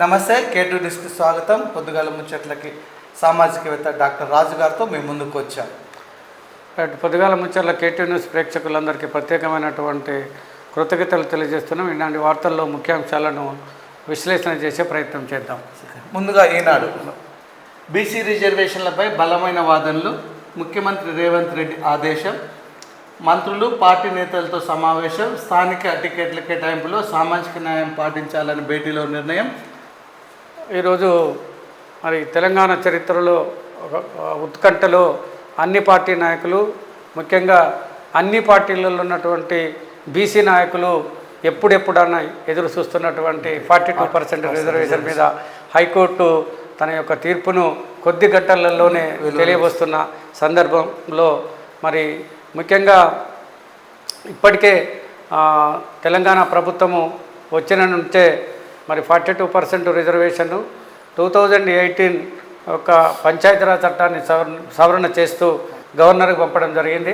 నమస్తే కేటు డిస్క్ స్వాగతం. పొద్దుగాల ముచ్చట్లకి సామాజికవేత్త డాక్టర్ రాజు గారితో మేము ముందుకు వచ్చాం. పొద్దుగాల ముచ్చర్ల కేటీ న్యూస్ ప్రేక్షకులందరికీ ప్రత్యేకమైనటువంటి కృతజ్ఞతలు తెలియజేస్తున్నాం. ఇలాంటి వార్తల్లో ముఖ్యాంశాలను విశ్లేషణ చేసే ప్రయత్నం చేద్దాం. ముందుగా ఈనాడు. బీసీ రిజర్వేషన్లపై బలమైన వాదనలు ముఖ్యమంత్రి రేవంత్ రెడ్డి ఆదేశం మంత్రులు పార్టీ నేతలతో సమావేశం స్థానిక టికెట్ల కేటాయింపులో సామాజిక న్యాయం పాటించాలని భేటీలో నిర్ణయం ఈరోజు మరి తెలంగాణ చరిత్రలో ఒక ఉత్కంఠలో అన్ని పార్టీ నాయకులు ముఖ్యంగా అన్ని పార్టీలలో ఉన్నటువంటి బీసీ నాయకులు ఎప్పుడెప్పుడన్నా ఎదురు చూస్తున్నటువంటి ఫార్టీ టూ పర్సెంట్ రిజర్వేషన్ మీద హైకోర్టు తన యొక్క తీర్పును కొద్ది గంటలలోనే తెలియవస్తున్న సందర్భంలో మరి ముఖ్యంగా ఇప్పటికే తెలంగాణ ప్రభుత్వము వచ్చిన నుంచే మరి forty two percent reservation two thousand eighteen ఒక పంచాయతీరాజ్ చట్టాన్ని సవరణ సవరణ చేస్తూ గవర్నర్కి పంపడం జరిగింది.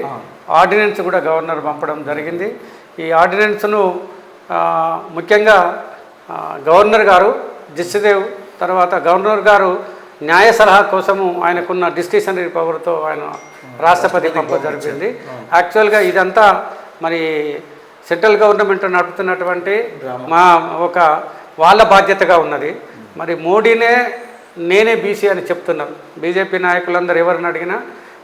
ఆర్డినెన్స్ కూడా గవర్నర్ పంపడం జరిగింది. ఈ ఆర్డినెన్స్ను ముఖ్యంగా గవర్నర్ గారు జిస్సుదేవ్ తర్వాత గవర్నర్ గారు న్యాయ సలహా కోసము ఆయనకున్న డిస్క్రిషనరీ పవర్తో ఆయన రాష్ట్రపతి పంపడం జరిగింది. యాక్చువల్గా ఇదంతా మరి సెంట్రల్ గవర్నమెంట్ నడుపుతున్నటువంటి మా ఒక వాళ్ళ బాధ్యతగా ఉన్నది. మరి మోడీనే నేనే బీసీ అని చెప్తున్నారు బీజేపీ నాయకులందరూ ఎవరిని అడిగినా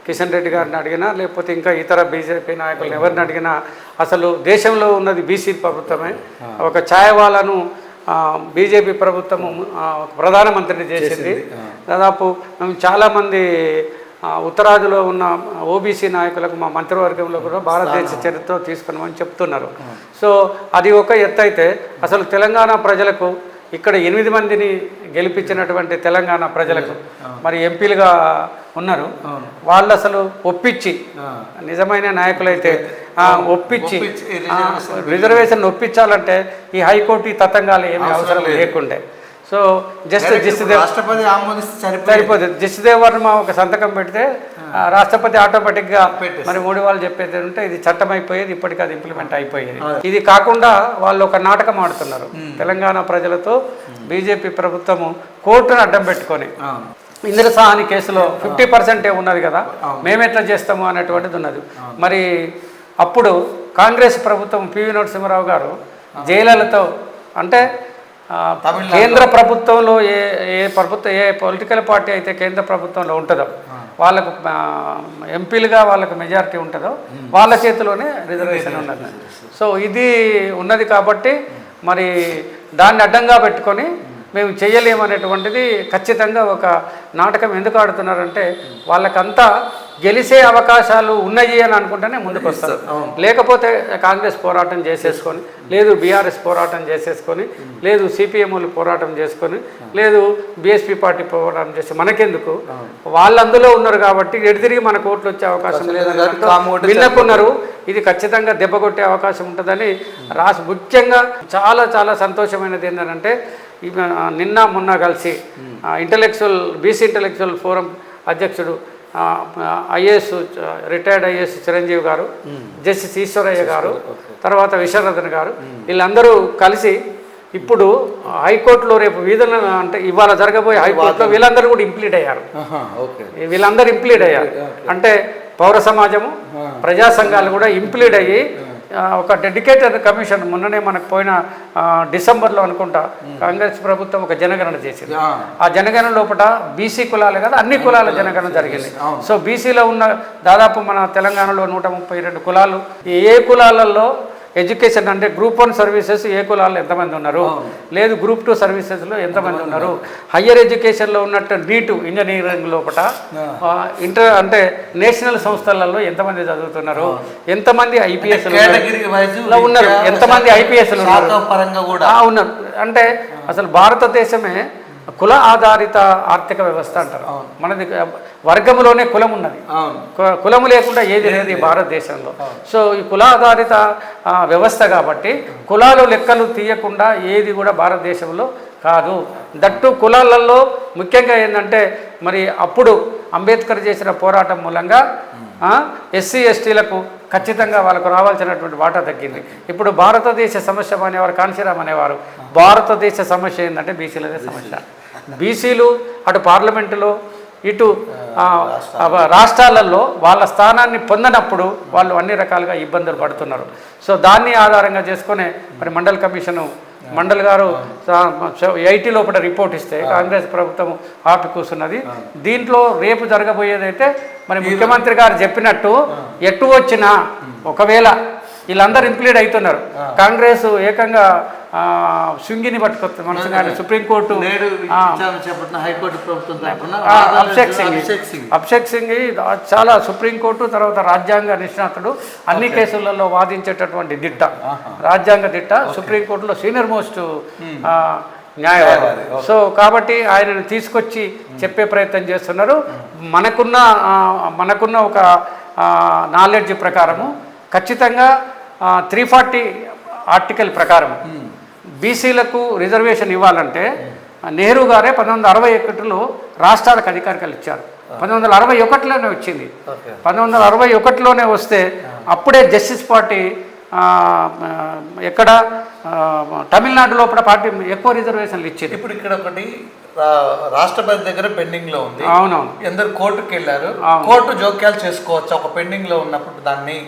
కిషన్ రెడ్డి గారిని అడిగినా లేకపోతే ఇంకా ఇతర బీజేపీ నాయకులను ఎవరిని అడిగినా అసలు దేశంలో ఉన్నది బీసీ ప్రభుత్వమే. ఒక ఛాయవాలను బీజేపీ ప్రభుత్వము ప్రధానమంత్రిని చేసింది. దాదాపు మేము చాలామంది ఉత్తరాదిలో ఉన్న ఓబీసీ నాయకులకు మా మంత్రివర్గంలో కూడా భారతదేశ చరిత్ర తీసుకున్నామని చెప్తున్నారు. సో అది ఒక ఎత్తు అయితే అసలు తెలంగాణ ప్రజలకు ఇక్కడ ఎనిమిది మందిని గెలిపించినటువంటి తెలంగాణ ప్రజలకు మరి ఎంపీలుగా ఉన్నారు. వాళ్ళు అసలు ఒప్పించి నిజమైన నాయకులైతే ఒప్పించి రిజర్వేషన్ ఒప్పించాలంటే ఈ హైకోర్టు ఈ తతంగాలు ఏమీ అవసరం లేకుండే. సో జస్ట్ జస్ట్ రాష్ట్రపతి సరిపోతుంది జస్టిదేవ్ వర్మ ఒక సంతకం పెడితే రాష్ట్రపతి ఆటోమేటిక్గా. మరి మోడీ వాళ్ళు చెప్పేది ఉంటే ఇది చట్టం అయిపోయేది ఇప్పటికి అది ఇంప్లిమెంట్ అయిపోయేది. ఇది కాకుండా వాళ్ళు ఒక నాటకం ఆడుతున్నారు. తెలంగాణ ప్రజలతో బీజేపీ ప్రభుత్వము కోర్టును అడ్డం పెట్టుకొని. ఇందిర సాహాని కేసులో ఫిఫ్టీ పర్సెంటే ఉన్నది కదా? మేమెట్లా చేస్తాము అనేటువంటిది ఉన్నది. మరి అప్పుడు కాంగ్రెస్ ప్రభుత్వం పివి నరసింహారావు గారు జైలలతో అంటే. కేంద్ర ప్రభుత్వంలో ఏ ఏ ప్రభుత్వం ఏ పొలిటికల్ పార్టీ అయితే కేంద్ర ప్రభుత్వంలో ఉంటుందో వాళ్ళకు ఎంపీలుగా వాళ్ళకు మెజారిటీ ఉంటుందో వాళ్ళ చేతిలోనే రిజర్వేషన్ ఉన్నది. సో ఇది ఉన్నది కాబట్టి మరి దాన్ని అడ్డంగా పెట్టుకొని మేము చేయలేమనేటువంటిది ఖచ్చితంగా ఒక నాటకం ఎందుకు ఆడుతున్నారంటే వాళ్ళకంతా గెలిసే అవకాశాలు ఉన్నాయి అని అనుకుంటేనే ముందుకు వస్తారు. లేకపోతే కాంగ్రెస్ పోరాటం చేసేసుకొని లేదు బీఆర్ఎస్ పోరాటం చేసేసుకొని లేదు సిపిఎంలు పోరాటం చేసుకొని లేదు బీఎస్పీ పార్టీ పోరాటం చేసి మనకెందుకు? వాళ్ళు అందులో ఉన్నారు కాబట్టి ఎటు తిరిగి మన కోట్లు వచ్చే అవకాశం లేదు. విన్నకున్నారు. ఇది ఖచ్చితంగా దెబ్బ కొట్టే అవకాశం ఉంటుందని రాష్ట్ర ముఖ్యంగా చాలా చాలా సంతోషమైనది ఏంటంటే నిన్న మొన్న కలిసి ఇంటలెక్చువల్ బీసీ ఇంటలెక్చువల్ ఫోరం అధ్యక్షుడు IAS retired IAS Chiranjeevi garu justice Eshwaraiah గారు తర్వాత విశ్వరథన్ గారు వీళ్ళందరూ కలిసి ఇప్పుడు హైకోర్టులో రేపు వీధుల అంటే ఇవాళ జరగబోయే హైకోర్టులో వీళ్ళందరూ కూడా ఇంప్లీట్ అయ్యారు. వీళ్ళందరూ ఇంప్లీడ్ అయ్యారు. అంటే పౌర సమాజము ప్రజా సంఘాలు కూడా ఇంప్లీడ్ అయ్యి ఒక డెడికేటెడ్ కమిషన్ మొన్ననే మనకు పోయిన డిసెంబర్లో అనుకుంటా కాంగ్రెస్ ప్రభుత్వం ఒక జనగణన చేసింది. ఆ, జనగణన లోపల బీసీ కులాలే కదా అన్ని కులాల జనగణన జరిగింది. సో బీసీలో ఉన్న దాదాపు మన తెలంగాణలో నూట ముప్పై రెండు కులాలు. ఏ కులాలలో ఎడ్యుకేషన్ అంటే గ్రూప్ వన్ సర్వీసెస్ ఏ కులాల్లో ఎంతమంది ఉన్నారు? లేదు గ్రూప్ టూ సర్వీసెస్లో ఎంతమంది ఉన్నారు? హయ్యర్ ఎడ్యుకేషన్లో ఉన్నట్టు నీటు ఇంజనీరింగ్ లోపల ఇంటర్ అంటే నేషనల్ సంస్థలలో ఎంతమంది చదువుతున్నారు? ఎంతమంది ఐపీఎస్ ఉన్నారు. ఎంతమంది ఆ, ఉన్నారు. అంటే అసలు భారతదేశమే కుల ఆధారిత ఆర్థిక వ్యవస్థ అంటారు. మనది వర్గంలోనే కులం ఉన్నది. కులము లేకుండా ఏది లేదు ఈ భారతదేశంలో. సో ఈ కులాధారిత వ్యవస్థ కాబట్టి కులాలు లెక్కలు తీయకుండా ఏది కూడా భారతదేశంలో కాదు. దట్టు కులాలలో ముఖ్యంగా ఏంటంటే మరి అప్పుడు అంబేద్కర్ చేసిన పోరాటం మూలంగా ఎస్సీ ఎస్టీలకు ఖచ్చితంగా వాళ్ళకు రావాల్సినటువంటి వాటా తగ్గింది. ఇప్పుడు భారతదేశ సమస్య అనేవారు కాంశీరామ్ అనేవారు. భారతదేశ సమస్య ఏంటంటే బీసీలదే సమస్య. బీసీలు అటు పార్లమెంటులో ఇటు రాష్ట్రాలలో వాళ్ళ స్థానాన్ని పొందనప్పుడు వాళ్ళు అన్ని రకాలుగా ఇబ్బందులు పడుతున్నారు. సో దాన్ని ఆధారంగా చేసుకునే మరి మండల్ కమిషను మండల్ గారు ఎయిటీ లోపల రిపోర్ట్ ఇస్తే కాంగ్రెస్ ప్రభుత్వం ఆపి కూర్చున్నది దీంట్లో రేపు జరగబోయేదైతే మరి ముఖ్యమంత్రి గారు చెప్పినట్టు ఎటు వచ్చినా ఒకవేళ వీళ్ళందరూ ఇంప్లీడ్ అవుతున్నారు. కాంగ్రెస్ ఏకంగా శృంగిని పట్టుకొస్తుంది మనసు కానీ సుప్రీంకోర్టు అభిషేక్ సింగ్. అభిషేక్ సింగ్. చాలా సుప్రీంకోర్టు తర్వాత రాజ్యాంగ నిష్ణాతుడు అన్ని కేసులలో వాదించేటటువంటి దిట్ట. రాజ్యాంగ దిట్ట సుప్రీంకోర్టులో సీనియర్ మోస్ట్ న్యాయవాది. సో కాబట్టి ఆయనను తీసుకొచ్చి చెప్పే ప్రయత్నం చేస్తున్నారు. మనకున్న మనకున్న ఒక నాలెడ్జ్ ప్రకారము ఖచ్చితంగా త్రీ ఫార్టీ ఆర్టికల్ ప్రకారం బీసీలకు రిజర్వేషన్ ఇవ్వాలంటే నెహ్రూ గారే పంతొమ్మిది వందల అరవై ఒకటిలో రాష్ట్రాలకు అధికారికలు ఇచ్చారు. పంతొమ్మిది వందల అరవై ఒకటిలోనే వచ్చింది. పంతొమ్మిది వందల అరవై ఒకటిలోనే వస్తే అప్పుడే జస్టిస్ పార్టీ ఎక్కడ తమిళనాడు లోపల పార్టీ ఎక్కువ రిజర్వేషన్లు ఇచ్చింది. ఇప్పుడు ఇక్కడ ఒకటి రాష్ట్రపతి దగ్గర పెండింగ్లో ఉంది. అవునవును. ఎందరు కోర్టుకు వెళ్ళారు. కోర్టు జోక్యాలు చేసుకోవచ్చు? ఒక పెండింగ్లో ఉన్నప్పుడు దాన్ని.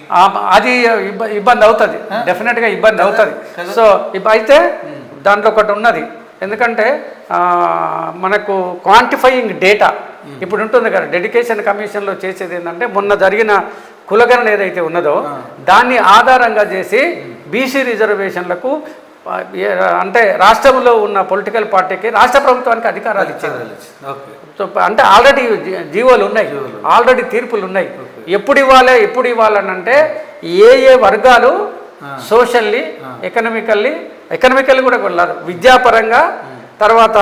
అది ఇబ్బ- ఇబ్బంది అవుతుంది. డెఫినెట్గా ఇబ్బంది అవుతుంది. సో అయితే దాంట్లో ఒకటి ఉన్నది. ఎందుకంటే మనకు క్వాంటిఫైయింగ్ డేటా ఇప్పుడు ఉంటుంది కదా డెడికేషన్ కమిషన్లో చేసేది ఏంటంటే మొన్న జరిగిన కులగణన ఏదైతే ఉన్నదో దాన్ని ఆధారంగా చేసి బీసీ రిజర్వేషన్లకు అంటే రాష్ట్రంలో ఉన్న పొలిటికల్ పార్టీకి రాష్ట్ర ప్రభుత్వానికి అధికారాలు ఇచ్చింది. అంటే ఆల్రెడీ జీవోలు ఉన్నాయి. ఆల్రెడీ తీర్పులు ఉన్నాయి. ఎప్పుడు ఇవ్వాలి ఎప్పుడు ఇవ్వాలని అంటే ఏ ఏ వర్గాలు సోషల్లీ ఎకనామికల్లీ ఎకనామికల్లీ కూడా వెళ్ళాలి. విద్యాపరంగా తర్వాత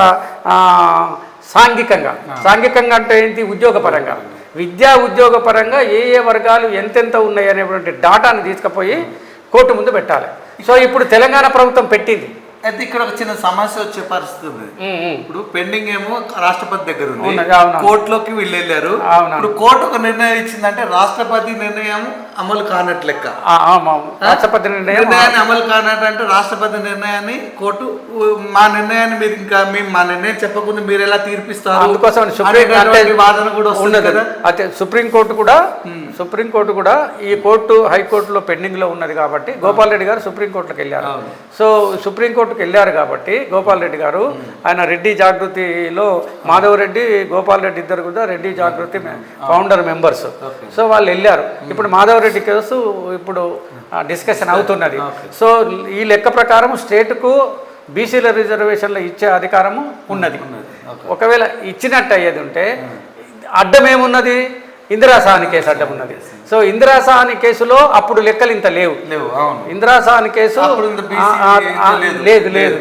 సాంఘికంగా. సాంఘికంగా అంటే ఏంటి? ఉద్యోగపరంగా. విద్యా ఉద్యోగపరంగా ఏ ఏ వర్గాలు ఎంతెంత ఉన్నాయి అనేటువంటి డాటాను తీసుకుపోయి కోర్టు ముందు పెట్టాలి సో ఇప్పుడు తెలంగాణ ప్రభుత్వం పెట్టింది అయితే ఇక్కడ ఒక చిన్న సమస్య వచ్చే పరిస్థితి ఉంది. ఇప్పుడు పెండింగ్ ఏమో రాష్ట్రపతి దగ్గర ఉంది. కోర్టులోకి వీళ్ళు వెళ్ళారు. ఇప్పుడు కోర్టు ఒక నిర్ణయం ఇచ్చిందంటే రాష్ట్రపతి నిర్ణయం అమలు కానట్లు లెక్క. రాష్ట్రపతి నిర్ణయం నిర్ణయాన్ని అమలు కానట్టు అంటే రాష్ట్రపతి నిర్ణయాన్ని కోర్టు "ఉ, మా నిర్ణయాన్ని మీరు ఇంకా మేము మా నిర్ణయం చెప్పకుండా మీరు ఎలా తీర్పిస్తారు అందుకోసం వాదన కూడా ఉన్నది. కదా? అయితే సుప్రీంకోర్టు కూడా సుప్రీంకోర్టు కూడా ఈ కోర్టు హైకోర్టులో పెండింగ్లో ఉన్నది కాబట్టి గోపాల్ రెడ్డి గారు సుప్రీంకోర్టుకి వెళ్ళారు. సో సుప్రీంకోర్టుకి వెళ్ళారు కాబట్టి గోపాల్ రెడ్డి గారు ఆయన రెడ్డి జాగృతిలో మాధవ్ రెడ్డి గోపాల్ రెడ్డి ఇద్దరు కూడా Reddy Jagruthi founder members. So వాళ్ళు వెళ్ళారు. ఇప్పుడు మాధవ్ కేసు ఇప్పుడు డిస్కషన్ అవుతున్నది. సో ఈ లెక్క ప్రకారం స్టేట్కు బీసీల రిజర్వేషన్లు ఇచ్చే అధికారము ఉన్నది. ఒకవేళ ఇచ్చినట్టు అయ్యేది ఉంటే అడ్డం ఏమున్నది ఇందిరా సాహని కేసు అడ్డం ఉన్నది. సో ఇందిరా సాహని కేసులో అప్పుడు లెక్కలు ఇంత లేవు. లేవు అవును. ఇందిరా సాహని కేసు లేదు. లేదు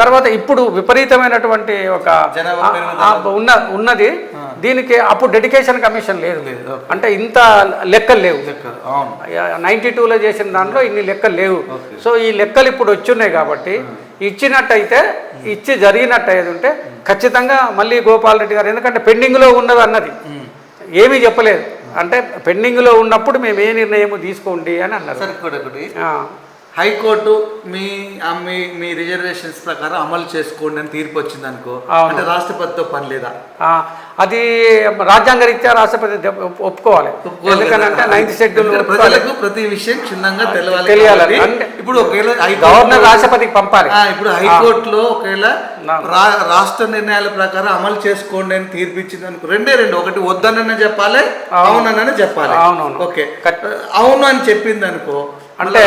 తర్వాత ఇప్పుడు విపరీతమైనటువంటి ఒక ఉన్న ఉన్నది. దీనికి అప్పుడు డెడికేషన్ కమిషన్ లేదు. అంటే ఇంత లెక్కలు లేవు. లెక్క అవును. నైంటీ టూలో చేసిన దాంట్లో ఇన్ని లెక్కలు లేవు. సో ఈ లెక్కలు ఇప్పుడు వచ్చున్నాయి కాబట్టి ఇచ్చినట్టయితే ఇచ్చి జరిగినట్టు ఉంటే ఖచ్చితంగా మళ్ళీ గోపాల్ రెడ్డి గారు ఎందుకంటే పెండింగ్లో ఉన్నది అన్నది. ఏమీ చెప్పలేదు. అంటే పెండింగ్లో ఉన్నప్పుడు మేము ఏ నిర్ణయము తీసుకోండి అని అన్నారు. హైకోర్టు మీ మీ మీ రిజర్వేషన్స్ ప్రకారం అమలు చేసుకోండి అని తీర్పు వచ్చింది అనుకో. అంటే రాష్ట్రపతితో పని లేదా? అది రాజ్యాంగ రీత్యా రాష్ట్రపతి ఒప్పుకోవాలి. ఎందుకంటే నైన్త్ షెడ్యూల్ ప్రజలకు ప్రతి విషయం క్షుణ్ణంగా తెలియాలి. అంటే ఇప్పుడు ఒకవేళ గవర్నర్ రాష్ట్రపతికి పంపాలి. ఇప్పుడు హైకోర్టులో ఒకవేళ రాష్ట్ర నిర్ణయాల ప్రకారం అమలు చేసుకోండి అని తీర్పు ఇచ్చింది అనుకో. రెండే రెండు. ఒకటి వద్దననే చెప్పాలి అవుననే చెప్పాలి. అవునవును. ఓకే. అవును అని చెప్పింది అనుకో అంటే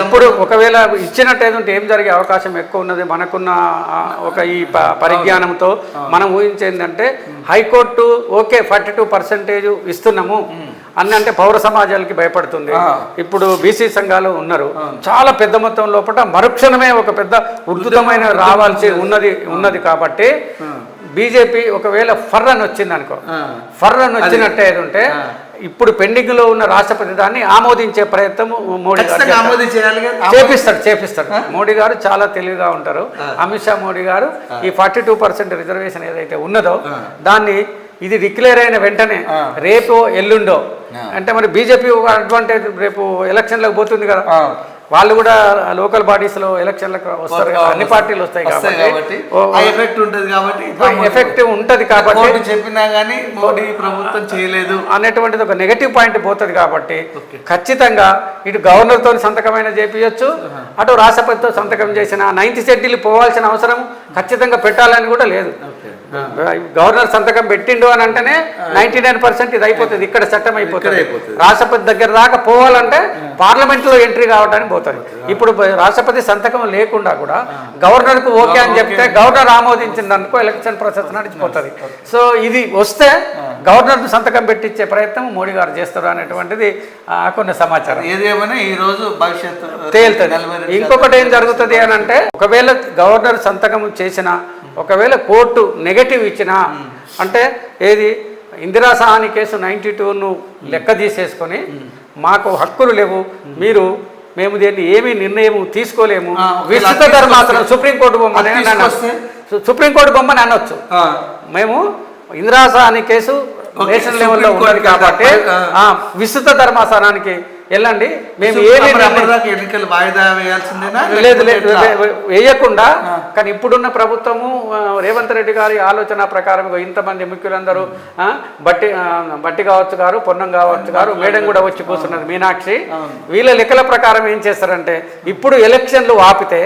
ఇప్పుడు ఒకవేళ ఇచ్చినట్టయితే ఏం జరిగే అవకాశం ఎక్కువ ఉన్నది? మనకున్న ఒక ఈ పరిజ్ఞానంతో మనం ఊహించేందంటే high court okay forty two percentage ఇస్తున్నాము అని అంటే పౌర సమాజాలకి భయపడుతుంది. ఇప్పుడు బీసీ సంఘాలు ఉన్నారు. చాలా పెద్ద మొత్తం లోపల మరుక్షణమే ఒక పెద్ద ఉద్ధృతమైన రావాల్సి ఉన్నది ఉన్నది కాబట్టి బీజేపీ ఒకవేళ ఫర్ అని వచ్చింది అనుకో ఆ. ఫర్ అని వచ్చినట్టు ఉంటే. ఇప్పుడు పెండింగ్లో ఉన్న రాష్ట్రపతి దాన్ని ఆమోదించే ప్రయత్నం మోడీ గారు చేపిస్తాడు చేపిస్తాడు మోడీ గారు చాలా తెలివిగా ఉంటారు. అమిత్ షా మోడీ గారు ఈ ఫార్టీ టూ పర్సెంట్ రిజర్వేషన్ ఏదైతే ఉన్నదో దాన్ని ఇది డిక్లేర్ అయిన వెంటనే. రేపు ఎల్లుండో. అంటే మరి బీజేపీ ఒక అడ్వాంటేజ్ రేపు ఎలక్షన్లకు పోతుంది కదా. వాళ్ళు కూడా లోకల్ బాడీస్లో ఎలక్షన్లకు వస్తారు అన్ని పార్టీలు వస్తాయి కాబట్టి ఎఫెక్ట్ ఉంటది కాబట్టి ఎఫెక్ట్ ఉంటది కాబట్టి చెప్పినా గానీ మోడీ ప్రభుత్వం చేయలేదు అనేటువంటిది ఒక నెగటివ్ పాయింట్ పోతుంది కాబట్టి. ఖచ్చితంగా ఇటు గవర్నర్తో సంతకమైన చేపించచ్చు అటు రాష్ట్రపతితో సంతకం చేసిన నైన్త్ షెడ్యూల్ పోవాల్సిన అవసరం ఖచ్చితంగా పెట్టాలని కూడా లేదు. గవర్నర్ సంతకం పెట్టిండు అని అంటేనే నైన్టీ నైన్ పర్సెంట్ ఇది అయిపోతుంది ఇక్కడ చట్టం అయిపోతుంది. రాష్ట్రపతి దగ్గర దాకా పోవాలంటే పార్లమెంట్లో ఎంట్రీ కావడానికి పోతుంది ఇప్పుడు రాష్ట్రపతి సంతకం లేకుండా కూడా గవర్నర్కు ఓకే అని చెప్తే గవర్నర్ ఆమోదించింది అనుకో ఎలక్షన్ ప్రాసెస్ నడిచిపోతుంది సో ఇది వస్తే గవర్నర్ సంతకం పెట్టించే ప్రయత్నం మోడీ గారు చేస్తారు అనేటువంటిది ఆ, కొన్ని సమాచారం. ఏదేమైనా ఈ రోజు భవిష్యత్తు తేలుతుంది. ఇంకొకటి ఏం జరుగుతుంది అని అంటే ఒకవేళ గవర్నర్ సంతకం చేసిన ఒకవేళ కోర్టు నెగటివ్ ఇచ్చిన అంటే ఏది ఇందిరా సహాని కేసు నైంటీ టూను లెక్క తీసేసుకొని మాకు హక్కులు లేవు మీరు మేము దీన్ని ఏమీ నిర్ణయం తీసుకోలేము. విస్తృత ధర్మాసనం సుప్రీంకోర్టు బొమ్మని. సుప్రీంకోర్టు బొమ్మని అనొచ్చు. మేము ఇందిరా సహాని కేసు నేషనల్ లెవెల్లో ఉన్నది కాబట్టి విస్తృత ధర్మాసనానికి వెళ్ళండి మేము ఏమీ ఎన్నికలు వాయిదా వేయాల్సిందేనా? లేదు లేదు వేయకుండా కానీ ఇప్పుడున్న ప్రభుత్వము రేవంత్ రెడ్డి గారి ఆలోచన ప్రకారం ఇంతమంది ముఖ్యులందరూ బట్టి బట్టి కావచ్చు గారు పొన్నం కావచ్చు గారు మేడం కూడా వచ్చి కూర్చున్నది మీనాక్షి. వీళ్ళ లెక్కల ప్రకారం ఏం చేస్తారంటే ఇప్పుడు ఎలక్షన్లు ఆపితే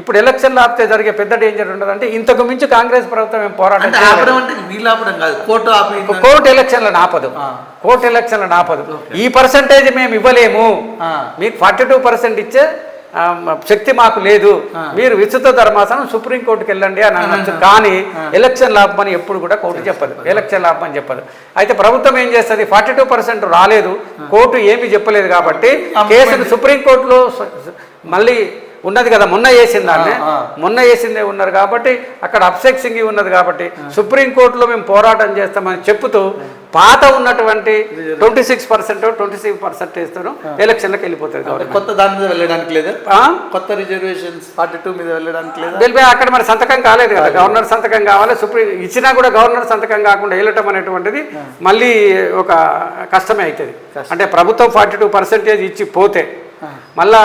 ఇప్పుడు ఎలక్షన్లు ఆపితే జరిగే పెద్ద డేంజర్ ఉండదంటే ఇంతకు మించి కాంగ్రెస్ ప్రభుత్వం ఏం పోరాటం కోర్టు ఎలక్షన్లను ఆపదు. కోర్టు ఎలక్షన్లను ఆపదు. ఈ పర్సంటేజ్ మేము ఇవ్వలేము. మీకు ఫార్టీ టూ పర్సెంట్ ఇచ్చే శక్తి మాకు లేదు. మీరు విస్తృత ధర్మాసనం సుప్రీంకోర్టుకి వెళ్ళండి అని అనొచ్చు. కానీ ఎలక్షన్ లాభమని ఎప్పుడు కూడా కోర్టు చెప్పదు. ఎలక్షన్ లాభమని చెప్పదు. అయితే ప్రభుత్వం ఏం చేస్తుంది? ఫార్టీ టూ పర్సెంట్ రాలేదు కోర్టు ఏమీ చెప్పలేదు కాబట్టి కేసును సుప్రీంకోర్టులో మళ్ళీ ఉన్నది కదా మొన్న వేసింది దాన్ని. మొన్న వేసిందే ఉన్నారు కాబట్టి అక్కడ అబ్సెక్సింగ్ ఉన్నది కాబట్టి సుప్రీంకోర్టులో మేము పోరాటం చేస్తామని చెప్తూ పాత ఉన్నటువంటి twenty six percent twenty six percent ఇస్తాను ఎలక్షన్లకు వెళ్ళిపోతుంది. కొత్త దాని మీద వెళ్ళడానికి లేదా? కొత్త రిజర్వేషన్స్ ఫార్టీ టూ మీద వెళ్ళడానికి లేదా? వెళ్ళిపోయి అక్కడ మరి సంతకం కాలేదు కదా. గవర్నర్ సంతకం కావాలి సుప్రీం ఇచ్చినా కూడా గవర్నర్ సంతకం కాకుండా వెళ్ళటం అనేటువంటిది మళ్ళీ ఒక కష్టమే అవుతుంది. అంటే ప్రభుత్వం ఫార్టీ టూ పర్సెంటేజ్ ఇచ్చి పోతే మళ్ళా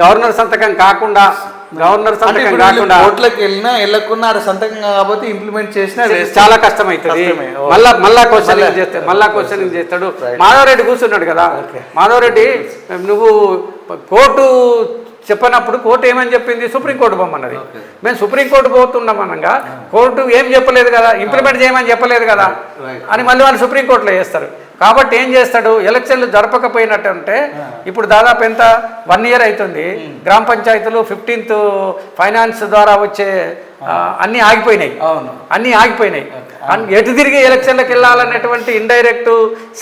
గవర్నర్ సంతకం కాకుండా గవర్నర్ సంతకం కాకుండా కోర్టులకు వెళ్ళినా వెళ్ళకున్నా ఆడ సంతకం కాబట్టి ఇంప్లిమెంట్ చేసినా. చాలా కష్టం అవుతుంది. మళ్ళా మళ్ళా క్వశ్చనింగ్ చేస్తాడు మళ్ళా క్వశ్చనింగ్ చేస్తాడు. మాధవరెడ్డి కూర్చున్నాడు కదా. మాధవరెడ్డి నువ్వు కోర్టు చెప్పనప్పుడు కోర్టు ఏమని చెప్పింది? సుప్రీంకోర్టు పోమన్నది మేము సుప్రీంకోర్టు పోతున్నాం అనగా కోర్టు ఏం చెప్పలేదు కదా ఇంప్లిమెంట్ చేయమని చెప్పలేదు కదా. అని మళ్ళీ వాళ్ళు సుప్రీంకోర్టులో చేస్తారు కాబట్టి ఏం చేస్తాడు? ఎలక్షన్లు జరపకపోయినట్టుంటే ఇప్పుడు దాదాపు ఎంత? వన్ ఇయర్ అవుతుంది గ్రామ పంచాయతీలు ఫిఫ్టీన్త్ ఫైనాన్స్ ద్వారా వచ్చే అన్నీ ఆగిపోయినాయి. అవును. అన్నీ ఆగిపోయినాయి. ఎటు తిరిగి ఎలక్షన్లకు వెళ్ళాలనేటువంటి ఇండైరెక్ట్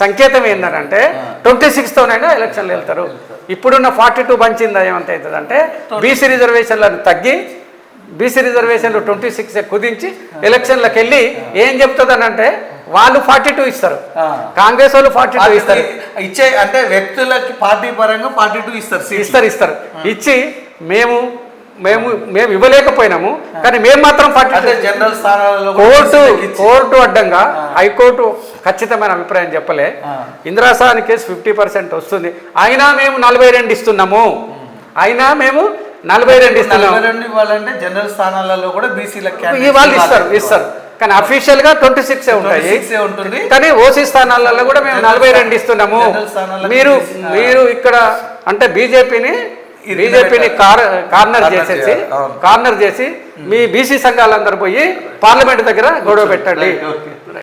సంకేతం ఏంటంటే ట్వంటీ సిక్స్తోనైనా ఎలక్షన్లు వెళ్తారు. ఇప్పుడున్న ఫార్టీ టూ పంచిందా ఏమంత అవుతుందంటే బీసీ రిజర్వేషన్లను తగ్గి బీసీ రిజర్వేషన్లు ట్వంటీ సిక్స్ కుదించి ఎలక్షన్లకు వెళ్ళి ఏం చెప్తుందనంటే వాళ్ళు ఫార్టీ టూ ఇస్తారు. కాంగ్రెస్ వాళ్ళు ఫార్టీ టూ ఇస్తారు. ఇచ్చే అంటే వ్యక్తులకి పార్టీ పరంగా ఫార్టీ టూ ఇస్తారు. ఇస్తారు. ఇస్తారు ఇచ్చి మేము మేము మేము ఇవ్వలేకపోయినాము కానీ మేము మాత్రం ఫార్టీ అంటే జనరల్ స్థానాలలో కోర్టు కోర్టు అడ్డంగా హైకోర్టు ఖచ్చితమైన అభిప్రాయం చెప్పలే. ఇందిరాసాని కేసు ఫిఫ్టీ పర్సెంట్ వస్తుంది. అయినా మేము నలభై రెండు ఇస్తున్నాము. అయినా మేము నలభై రెండు ఇస్తున్నాము. నలభై రెండు ఇవ్వాలంటే జనరల్ స్థానాలలో కూడా బీసీలకు వాళ్ళు ఇస్తారు ఇస్తారు. కానీ అఫీషియల్గా ట్వంటీ సిక్స్ ఉంటాయి. 26 ఉంటుంది. కానీ ఓసీ స్థానాలలో కూడా మేము నలభై రెండు ఇస్తున్నాము. మీరు మీరు ఇక్కడ అంటే బీజేపీని బీజేపీని కార్ కార్నర్ చేసేసి. కార్నర్ చేసి మీ బీసీ సంఘాలందరూ పోయి పార్లమెంట్ దగ్గర గొడవ పెట్టండి.